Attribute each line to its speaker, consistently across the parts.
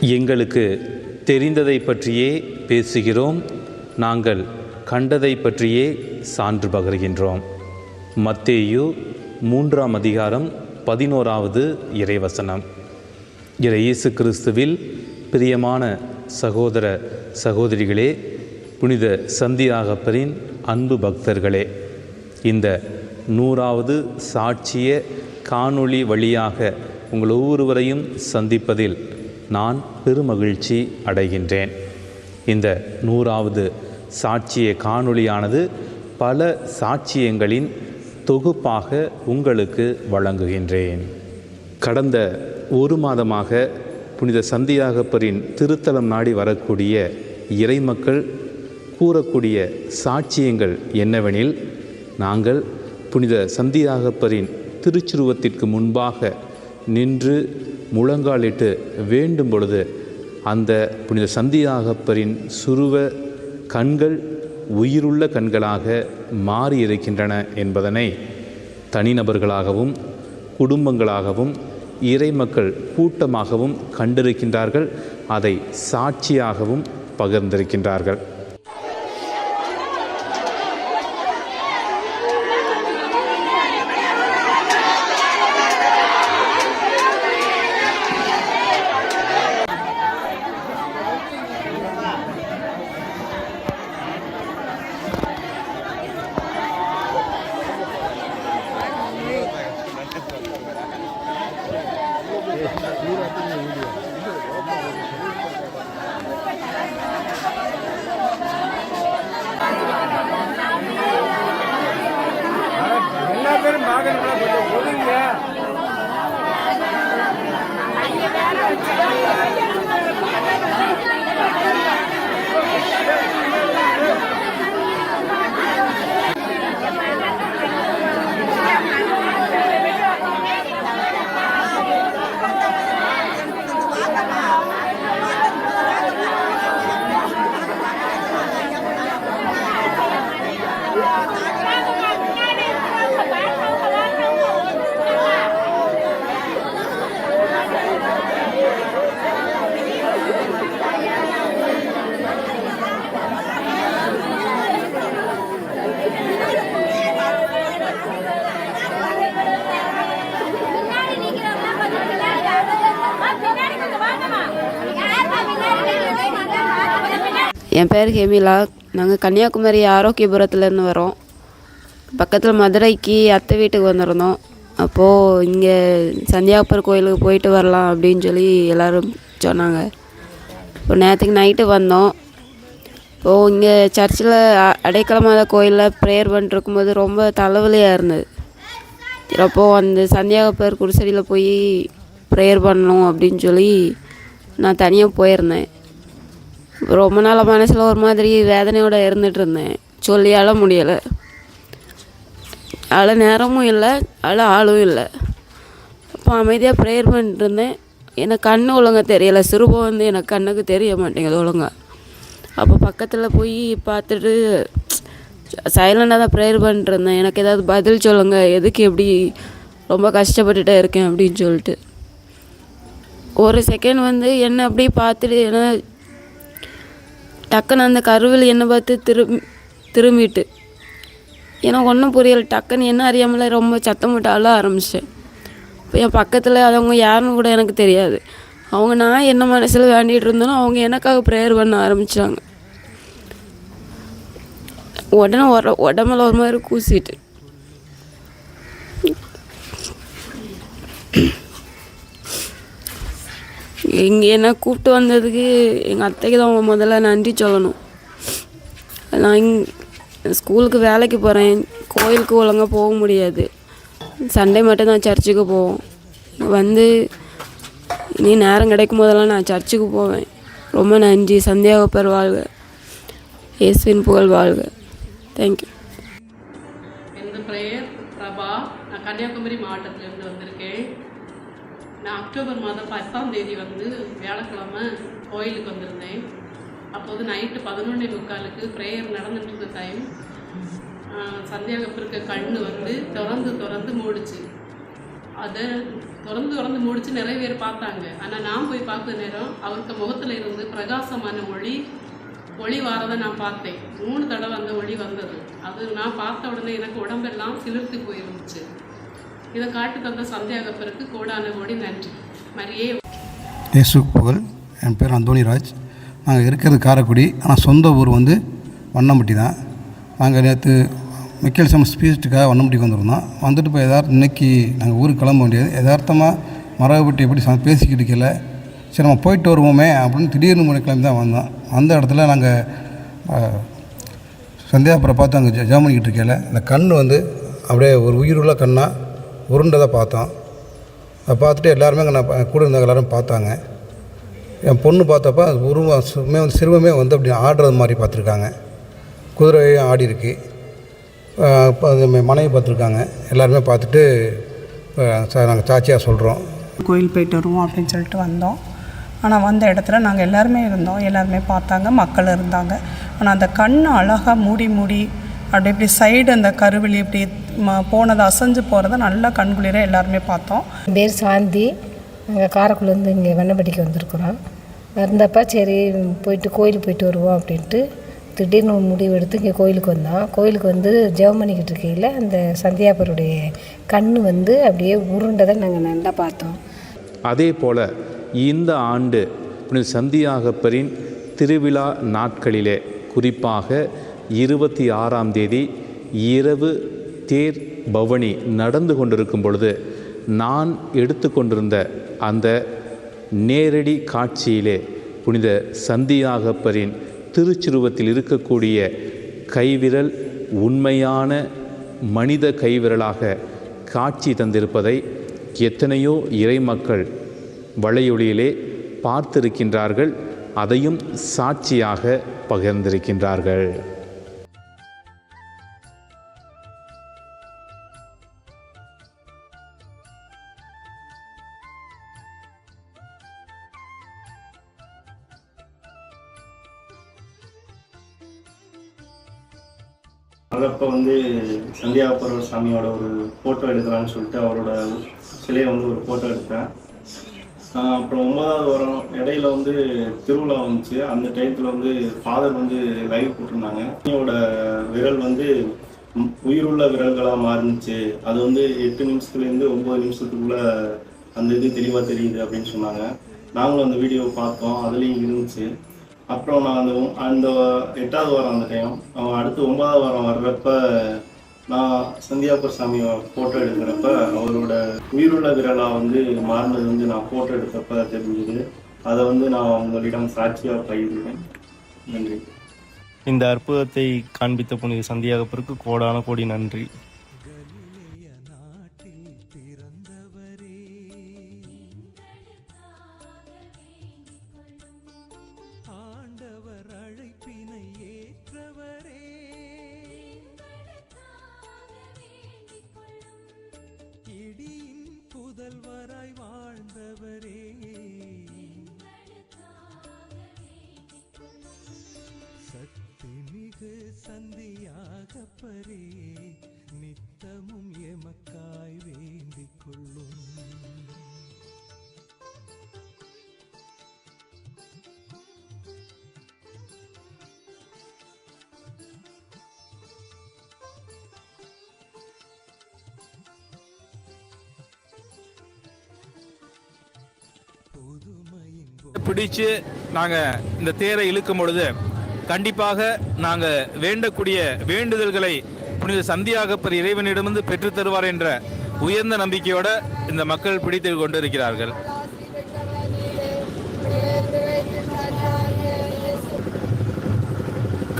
Speaker 1: எங்களுக்கு தெரிந்ததை பற்றியே பேசுகிறோம். நாங்கள் கண்டதை பற்றியே சான்று பகர்கின்றோம். மத்தேயு மூன்றாம் அதிகாரம் பதினோராவது இறைவசனம். இறை இயேசு கிறிஸ்துவில் பிரியமான சகோதர சகோதரிகளே புனித சந்தியாகப்பரின் அன்பு பக்தர்களே இந்த நூறாவது சாட்சிய காணொளி வழியாக உங்கள் ஒவ்வொருவரையும் சந்திப்பதில் நான் பெருமகிழ்ச்சி அடைகின்றேன். இந்த நூறாவது சாட்சிய காணொளியானது பல சாட்சியங்களின் தொகுப்பாக உங்களுக்கு வழங்குகின்றேன். கடந்த ஒரு மாதமாக புனித சந்தியாகப்பரின் திருத்தலம் நாடி வரக்கூடிய இறைமக்கள் கூறக்கூடிய சாட்சியங்கள் என்னவெனில் நாங்கள் புனித சந்தியாகப்பரின் திருச்சுருவத்திற்கு முன்பாக நின்று முழங்காலிட்டு வேண்டும் பொழுது அந்த புனித சந்தியாகப்பரின் சுருவ கண்கள் உயிருள்ள கண்களாக மாறி இருக்கின்றன என்பதனை தனிநபர்களாகவும் குடும்பங்களாகவும் இறைமக்கள் கூட்டமாகவும் கண்டிருக்கின்றார்கள். அதை சாட்சியாகவும் பகிர்ந்திருக்கின்றார்கள்.
Speaker 2: என் பேர் ஹெமிலா. நாங்கள் கன்னியாகுமரி ஆரோக்கியபுரத்துலேருந்து வரோம். பக்கத்தில் மதுரைக்கு அத்தை வீட்டுக்கு வந்திருந்தோம். அப்போது இங்கே சந்தியாப்பர் கோயிலுக்கு போயிட்டு வரலாம் அப்படின்னு சொல்லி எல்லோரும் சொன்னாங்க. இப்போ நேற்றுக்கு நைட்டு வந்தோம். இப்போது இங்கே சர்ச்சில் அடைக்கலமாத கோயிலில் ப்ரேயர் பண்ணிருக்கும்போது ரொம்ப தலைவலியாக இருந்தது. அப்போது அந்த சந்தியாகப்பர் குடிசடியில் போய் ப்ரேயர் பண்ணணும் அப்படின்னு சொல்லி நான் தனியாக போயிருந்தேன். ரொம்ப நாள் மனசில் ஒரு மாதிரி வேதனையோடு இருந்துட்டு இருந்தேன் சொல்லி அழ முடியலை. அழ நேரமும் இல்லை அழ ஆளும் இல்லை. அப்போ அமைதியாக ப்ரேயர் பண்ணிட்டு இருந்தேன் எனக்கு கண்ணு ஒழுங்காக தெரியலை. சிறுபம் வந்து எனக்கு கண்ணுக்கு தெரிய மாட்டேங்குது ஒழுங்காக அப்போ பக்கத்தில் போய் பார்த்துட்டு சைலண்டாக தான் ப்ரேயர் பண்ணிட்டு இருந்தேன் எனக்கு ஏதாவது பதில் சொல்லுங்கள் எதுக்கு எப்படி ரொம்ப கஷ்டப்பட்டுட்டே இருக்கேன் அப்படின்னு சொல்லிட்டு. ஒரு செகண்ட் வந்து என்ன அப்படியே பார்த்துட்டு ஏன்னா டக்குன்னு அந்த கருவில் என்னை பார்த்து திரும்பி திரும்பிட்டு. எனக்கு ஒன்றும் புரியலை. டக்குன்னு என்ன அறியாமலே ரொம்ப சத்தம் போட்டு அழ ஆரம்பித்தேன் என் பக்கத்தில் அவங்க யாருன்னு கூட எனக்கு தெரியாது. அவங்க நான் என்ன மனசில் வேண்டிகிட்டு இருந்தேனோ அவங்க எனக்காக ப்ரேயர் பண்ண ஆரம்பித்தாங்க உடனே உட உடம்புல ஒரு மாதிரி கூசிட்டு. இங்கே என்னை கூப்பிட்டு வந்ததுக்கு எங்கள் அத்தைக்கு தான் முதல்ல நன்றி சொல்லணும். நான் இங் ஸ்கூலுக்கு வேலைக்கு போகிறேன் கோயிலுக்கு ஒழுங்காக போக முடியாது. சண்டே மட்டும் தான் சர்ச்சுக்கு போவோம். வந்து இனி நேரம் கிடைக்கும் போதெல்லாம் நான் சர்ச்சுக்கு போவேன். ரொம்ப நன்றி. சந்தியாகப்பர் வாழ்க. இயேசுவின் புகழ் வாழ்க. தேங்க்யூ
Speaker 3: எனது பெயர் பிரபா. நான் கன்னியாகுமரி மாவட்டத்திலிருந்து வந்திருக்கேன். நான் அக்டோபர் மாதம் பத்தாம் தேதி வந்து வியாழக்கிழமை கோயிலுக்கு வந்திருந்தேன். அப்போது நைட்டு பதினொன்னே முக்காலுக்கு ப்ரேயர் நடந்துட்டு இருந்த டைம் சந்தியாகப்பு இருக்க கண்ணு வந்து திறந்து திறந்து மூடிச்சு. அதை திறந்து திறந்து மூடிச்சு நிறைய பேர் பார்த்தாங்க. ஆனால் நான் போய் பார்த்த நேரம் அவருக்கு முகத்தில் இருந்து பிரகாசமான ஒளி ஒளி வாரதை நான் பார்த்தேன். மூணு தடவை அந்த ஒளி வந்தது. அது நான் பார்த்த உடனே எனக்கு உடம்பெல்லாம் சிலிர்த்து போயிருந்துச்சு. இதை காட்டு தந்த கோடான கோடி நன்றி. மரியே.
Speaker 4: இயேசு புகழ். என் பேர் அந்தோணிராஜ் நாங்கள் இருக்கிறது காரைக்குடி. ஆனால் சொந்த ஊர் வந்து வண்ணம்பட்டி தான். நாங்கள் நேற்று மிக்கேல் சம் ஸ்பீச்சுக்காக வண்ணம்பட்டிக்கு வந்திருந்தோம். வந்துட்டு இப்போ எதார்த்தம் இன்னைக்கு நாங்கள் ஊருக்கு கிளம்ப வேண்டியது. எதார்த்தமாக மரபப்பட்டி எப்படி ச- பேசிக்கிட்டு இருக்கல. சரி நம்ம போயிட்டு வருவோமே அப்படின்னு திடீர்னு முறை கிளம்பி தான் வந்தோம். வந்த இடத்துல நாங்கள் சந்தியாபுரம் பார்த்து அங்கே ஜ இருக்கல பண்ணிக்கிட்டு அந்த கண் வந்து அப்படியே ஒரு உயிருள்ள கண்ணாக உருண்டதை பார்த்தோம். அதை பார்த்துட்டு எல்லாருமே அங்கே நான் கூட இருந்தாங்க எல்லாரும் பார்த்தாங்க. என் பொண்ணு பார்த்தப்ப அது உருவம் சுமே வந்து சிறுவமே வந்து அப்படி ஆடுறது மாதிரி பார்த்துருக்காங்க. குதிரையும் ஆடி இருக்கு. அது மனைவி பார்த்துருக்காங்க. எல்லாருமே பார்த்துட்டு சார் நாங்கள் சாட்சியாக சொல்கிறோம்
Speaker 5: கோயில் போயிட்டு வருவோம் அப்படின்னு சொல்லிட்டு வந்தோம். ஆனால் வந்த இடத்துல நாங்கள் எல்லாருமே இருந்தோம். எல்லாருமே பார்த்தாங்க மக்கள் இருந்தாங்க. ஆனால் அந்த கண் அழகாக மூடி மூடி அப்படி இப்படி சைடு அந்த கருவிழி இப்படி ம- போனது அசைஞ்சு போகிறத நல்லா கண்குளிர எல்லாருமே பார்த்தோம்.
Speaker 6: பேர் சாந்தி. நாங்கள் காரைக்குடிலேருந்து இங்கே வண்ணப்பட்டிக்கு வந்திருக்குறோம். வந்தப்போ சரி போயிட்டு கோயிலுக்கு போயிட்டு வருவோம் அப்படின்ட்டு திடீர்னு முடிவு எடுத்து இங்கே கோயிலுக்கு வந்தோம். கோயிலுக்கு வந்து ஜெபம் பண்ணிக்கிட்டு இருக்கையில் அந்த சந்தியாபருடைய கண் வந்து அப்படியே உருண்டதை நாங்கள் நல்லா பார்த்தோம்.
Speaker 1: அதே போல இந்த ஆண்டு புனித சந்தியாகப்பரின் திருவிழா நாட்களிலே குறிப்பாக இருபத்தி ஆறாம் தேதி இரவு தேர் பவனி நடந்து கொண்டிருக்கும் பொழுது நான் எடுத்துக்கொண்டிருந்த அந்த நேரடி காட்சியிலே புனித சந்தியாகப்பரின் திருச்சுருவத்தில் இருக்கக்கூடிய கைவிரல் உண்மையான மனித கைவிரலாக காட்சி தந்திருப்பதை எத்தனையோ இறைமக்கள் வளையொலியிலே பார்த்திருக்கின்றார்கள் அதையும் சாட்சியாக பகிர்ந்திருக்கின்றார்கள்.
Speaker 7: சந்தியா பருவ சாமியோட ஒரு ஃபோட்டோ எடுக்கலாம்னு சொல்லிட்டு அவரோட சிலையை வந்து ஒரு ஃபோட்டோ எடுத்தேன். அப்புறம் ஒன்பதாவது வாரம் இடையில வந்து திருவிழா வந்துச்சு. அந்த டயத்தில் வந்து ஃபாதர் வந்து லைவ் போட்டிருந்தாங்க. சாமியோட விரல் வந்து உயிருள்ள விரல்களாக மாறுனுச்சு. அது வந்து எட்டு நிமிஷத்துலேருந்து ஒம்பது நிமிஷத்துக்குள்ள அந்த இது தெளிவாக தெரியுது அப்படின்னு சொன்னாங்க. நாங்களும் அந்த வீடியோ பார்த்தோம். அதுலேயும் இருந்துச்சு. அப்புறம் நான் அந்த அந்த எட்டாவது வாரம் அந்த டைம் அடுத்து ஒன்பதாவது வாரம் வர்றப்ப நான் சந்தியாபுர சாமி ஃபோட்டோ எடுக்கிறப்ப அவரோட உயிருள்ள விரலா வந்து மாறினது வந்து நான் ஃபோட்டோ எடுக்கிறப்ப தெரிஞ்சது. அதை வந்து நான் உங்களிடம் சாட்சியாக பகிர்கிறேன். நன்றி.
Speaker 8: இந்த அற்புதத்தை காண்பித்த புனித சந்தியாகப்பருக்கு கோடான கோடி நன்றி.
Speaker 9: பிடிச்சு நாங்கள் இந்த தேரை இழுக்கும் பொழுது கண்டிப்பாக நாங்கள் வேண்டக்கூடிய வேண்டுதல்களை புனித சந்தியாகப்பர் இறைவனிடமிருந்து பெற்றுத் தருவார் என்ற உயர்ந்த நம்பிக்கையோட இந்த மக்கள் பிடித்து கொண்டிருக்கிறார்கள்.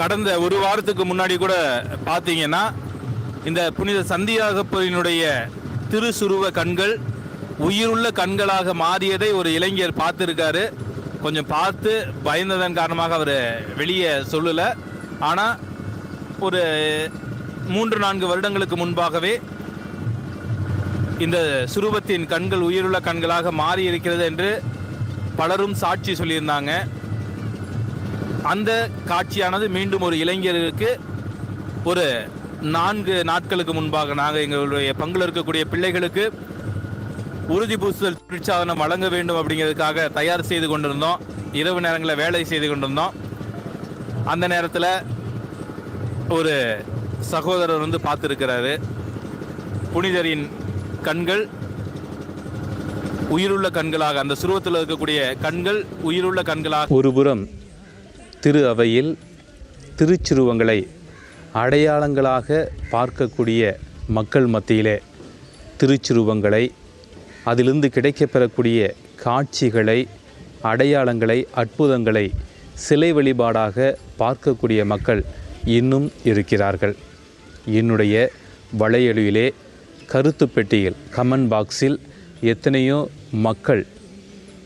Speaker 9: கடந்த ஒரு வாரத்துக்கு முன்னாடி கூட பார்த்தீங்கன்னா இந்த புனித சந்தியாகப்பரினுடைய திருசுருவ கண்கள் உயிருள்ள கண்களாக மாறியதை ஒரு இளைஞர் பார்த்துருக்காரு. கொஞ்சம் பார்த்து பயந்ததன் காரணமாக அவர் வெளியே சொல்லலை. ஆனால் ஒரு மூன்று நான்கு வருடங்களுக்கு முன்பாகவே இந்த சுரூபத்தின் கண்கள் உயிருள்ள கண்களாக மாறி இருக்கிறது என்று பலரும் சாட்சி சொல்லியிருந்தாங்க. அந்த காட்சியானது மீண்டும் ஒரு இளைஞருக்கு ஒரு நான்கு நாட்களுக்கு முன்பாக நாங்கள் எங்களுடைய பங்கில் இருக்கக்கூடிய பிள்ளைகளுக்கு உறுதி பூசுதல் குளிர்சாதனம் வழங்க வேண்டும் அப்படிங்கிறதுக்காக தயார் செய்து கொண்டிருந்தோம். இரவு நேரங்களில் வேலை செய்து கொண்டிருந்தோம். அந்த நேரத்தில் ஒரு சகோதரர் வந்து பார்த்துருக்கிறாரு. புனிதரின் கண்கள் உயிருள்ள கண்களாக அந்த சுருவத்தில் இருக்கக்கூடிய கண்கள் உயிருள்ள கண்களாக
Speaker 1: ஒருபுறம் திரு அவையில் திருச்சிருவங்களை அடையாளங்களாக பார்க்கக்கூடிய மக்கள் மத்தியிலே திருச்சிருவங்களை அதிலிருந்து கிடைக்கப்பெறக்கூடிய காட்சிகளை அடையாளங்களை அற்புதங்களை சிலை வழிபாடாக பார்க்கக்கூடிய மக்கள் இன்னும் இருக்கிறார்கள். என்னுடைய வலையொலியிலே கருத்து பெட்டியில் கமெண்ட் பாக்ஸில் எத்தனையோ மக்கள்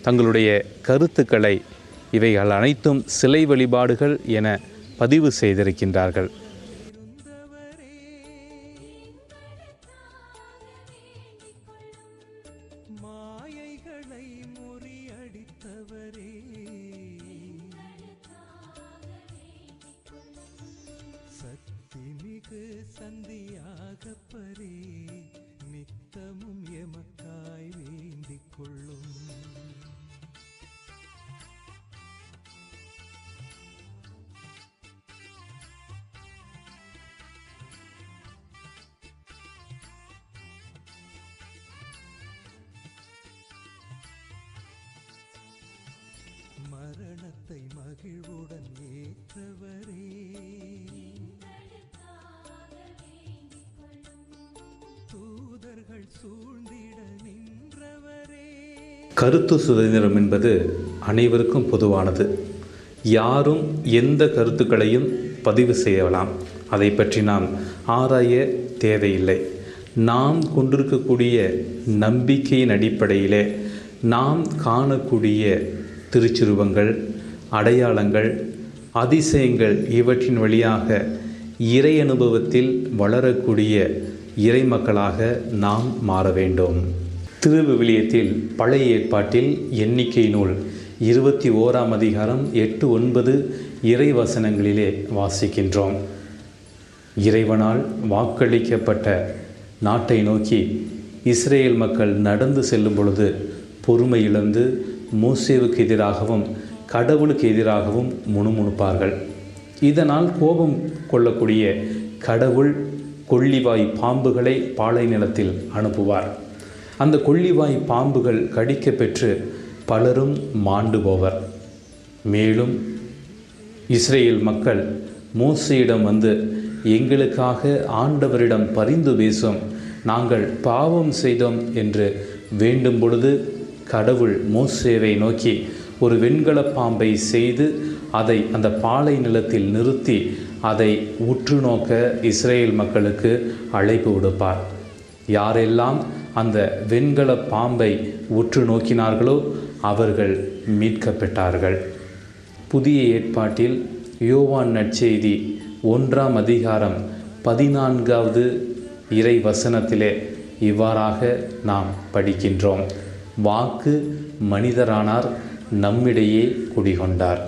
Speaker 1: தங்களுடைய கருத்துக்களை இவைகள் அனைத்தும் சிலை வழிபாடுகள் என பதிவு செய்திருக்கின்றார்கள்.
Speaker 10: மரணத்தை மகிழ்வுடன் ஏற்றவரே. தூதர்கள் சூழ்ந்திட நின்றவரே.
Speaker 1: கருத்து சுதந்திரம் என்பது அனைவருக்கும் பொதுவானது. யாரும் எந்த கருத்துக்களையும் பதிவு செய்யலாம். அதை பற்றி நாம் ஆராய தேவையில்லை. நாம் கொண்டிருக்கக்கூடிய நம்பிக்கையின் அடிப்படையிலே நாம் காணக்கூடிய திருச்சுருவங்கள் அடையாளங்கள் அதிசயங்கள் இவற்றின் வழியாக இறை அனுபவத்தில் வளரக்கூடிய இறை மக்களாக நாம் மாற வேண்டும். திருவிவிலியத்தில் பழைய ஏற்பாட்டில் எண்ணிக்கை நூல் இருபத்தி ஓராம் அதிகாரம் எட்டு ஒன்பது இறை வசனங்களிலே வாசிக்கின்றோம். இறைவனால் வாக்களிக்கப்பட்ட நாட்டை நோக்கி இஸ்ரேல் மக்கள் நடந்து செல்லும் பொழுது பொறுமை இழந்து மோசேவுக்கு எதிராகவும் கடவுளுக்கு எதிராகவும் முணுமுணுப்பார்கள். இதனால் கோபம் கொள்ளக்கூடிய கடவுள் கொள்ளிவாய் பாம்புகளை பாலை நிலத்தில் அனுப்புவார். அந்த கொள்ளிவாய் பாம்புகள் கடிக்க பெற்று பலரும் மாண்டு போவர். மேலும் இஸ்ரேல் மக்கள் மோசையிடம் வந்து எங்களுக்காக ஆண்டவரிடம் பரிந்து பேசும் நாங்கள் பாவம் செய்தோம் என்று வேண்டும் பொழுது கடவுள் மோசேவை நோக்கி ஒரு வெண்கல பாம்பை செய்து அதை அந்த பாலை நிலத்தில் நிறுத்தி அதை உற்று நோக்க இஸ்ரேல் மக்களுக்கு அழைப்பு விடுப்பார். யாரெல்லாம் அந்த வெண்கல பாம்பை உற்று நோக்கினார்களோ அவர்கள் மீட்கப்பட்டார்கள். புதிய ஏற்பாட்டில் யோவான் நற்செய்தி ஒன்றாம் அதிகாரம் பதினான்காவது இறை வசனத்திலே இவ்வாறாக நாம் படிக்கின்றோம். வாக்கு மனிதரானார் நம்மிடையே குடிகொண்டார்.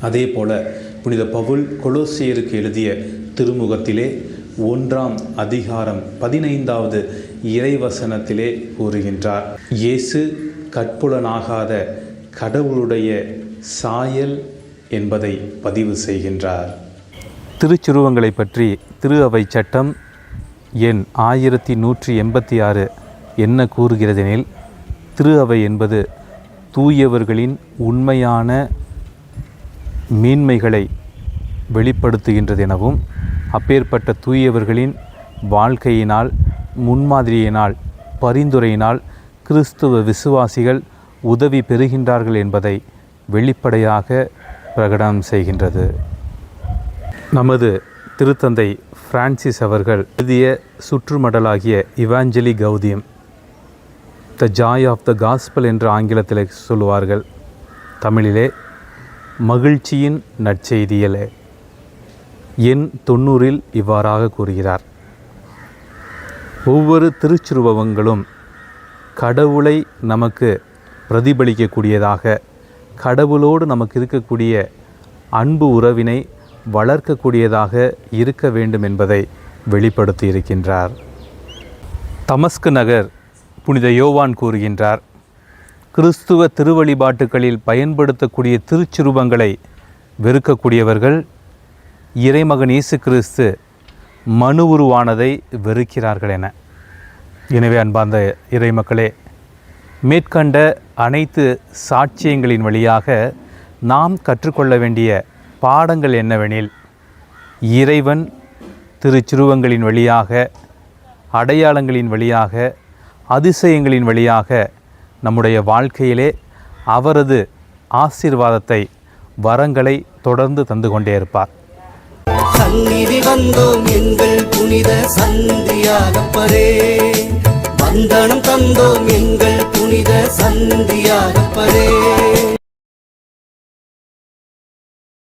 Speaker 1: அதே போல புனித பவுல் கொலோசியருக்கு எழுதிய திருமுகத்திலே ஒன்றாம் அதிகாரம் பதினைந்தாவது இறைவசனத்திலே கூறுகின்றார். இயேசு கற்புலனாகாத கடவுளுடைய சாயல் என்பதை பதிவு செய்கின்றார். திருச்சுருவங்களை பற்றி திரு அவை சட்டம் எண் ஆயிரத்தி நூற்றி எண்பத்தி ஆறு என்ன கூறுகிறதெனில் திரு அவை என்பது தூயவர்களின் உண்மையான மேன்மைகளை வெளிப்படுத்துகின்றதெனவும் அப்பேற்பட்ட தூயவர்களின் வாழ்க்கையினால் முன்மாதிரியினால் பரிந்துரையினால் கிறிஸ்துவ விசுவாசிகள் உதவி பெறுகின்றார்கள் என்பதை வெளிப்படையாக பிரகடனம் செய்கின்றது. நமது திருத்தந்தை பிரான்சிஸ் அவர்கள் எழுதிய சுற்றுமடலாகிய Evangelii Gaudium the joy of the gospel என்று ஆங்கிலத்தில் சொல்லுவார்கள். தமிழிலே மகிழ்ச்சியின் நற்செய்தியலே எண் தொண்ணூறில் இவ்வாறாக கூறுகிறார். ஒவ்வொரு திருச்சுருவங்களும் கடவுளை நமக்கு பிரதிபலிக்கக்கூடியதாக கடவுளோடு நமக்கு இருக்கக்கூடிய அன்பு உறவினை வளர்க்கக்கூடியதாக இருக்க வேண்டும் என்பதை வெளிப்படுத்தி இருக்கின்றார் தமஸ்கு நகர் புனித யோவான் கூறுகின்றார் கிறிஸ்துவ திருவழிபாட்டுகளில் பயன்படுத்தக்கூடிய திருச்சிருபங்களை வெறுக்கக்கூடியவர்கள் இறைமகன் இயேசு கிறிஸ்து மனு உருவானதை வெறுக்கிறார்கள் என. எனவே அன்பார்ந்த இறைமக்களே மேற்கண்ட அனைத்து சாட்சியங்களின் வழியாக நாம் கற்றுக்கொள்ள வேண்டிய பாடங்கள் என்னவெனில் இறைவன் திருச்சிருவங்களின் வழியாக அடையாளங்களின் வழியாக அதிசயங்களின் வழியாக நம்முடைய வாழ்க்கையிலே அவரது ஆசீர்வாதத்தை வரங்களை தொடர்ந்து தந்து கொண்டே இருப்பார்.
Speaker 10: சந்நிதி வந்தோம் எங்கள் புனித சந்தியாகப்பரே. வந்தனம் தந்தோம் எங்கள் புனித சந்தியாகப்பரே.